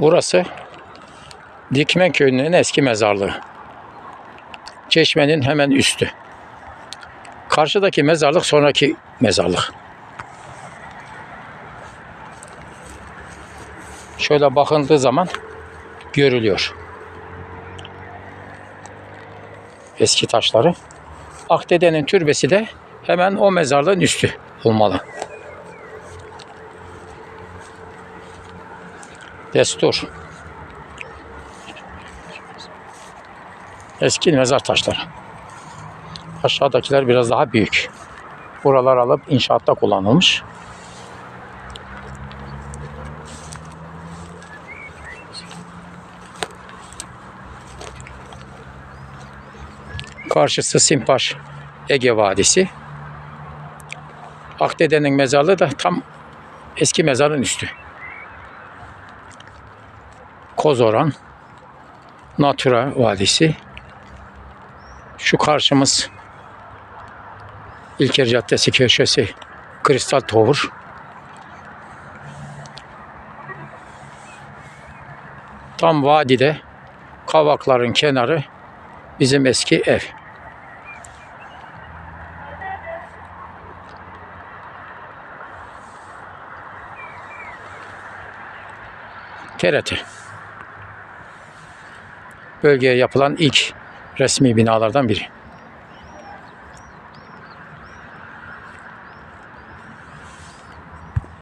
Burası Dikmen Köyü'nün eski mezarlığı. Çeşmenin hemen üstü. Karşıdaki mezarlık sonraki mezarlık. Şöyle bakıldığı zaman görülüyor. Eski taşları. Akdede'nin türbesi de hemen o mezarlığın üstü olmalı. Destur. Eski mezar taşları. Aşağıdakiler biraz daha büyük. Buralar alıp inşaatta kullanılmış. Karşısı Simpaş Ege Vadisi. Akdede'nin mezarlığı da tam eski mezarın üstü. Kozoran, Natura Vadisi. Şu karşımız İlker Caddesi köşesi Kristal Tower. Tam vadide kavakların kenarı bizim eski ev. TRT. Bölgeye yapılan ilk resmi binalardan biri.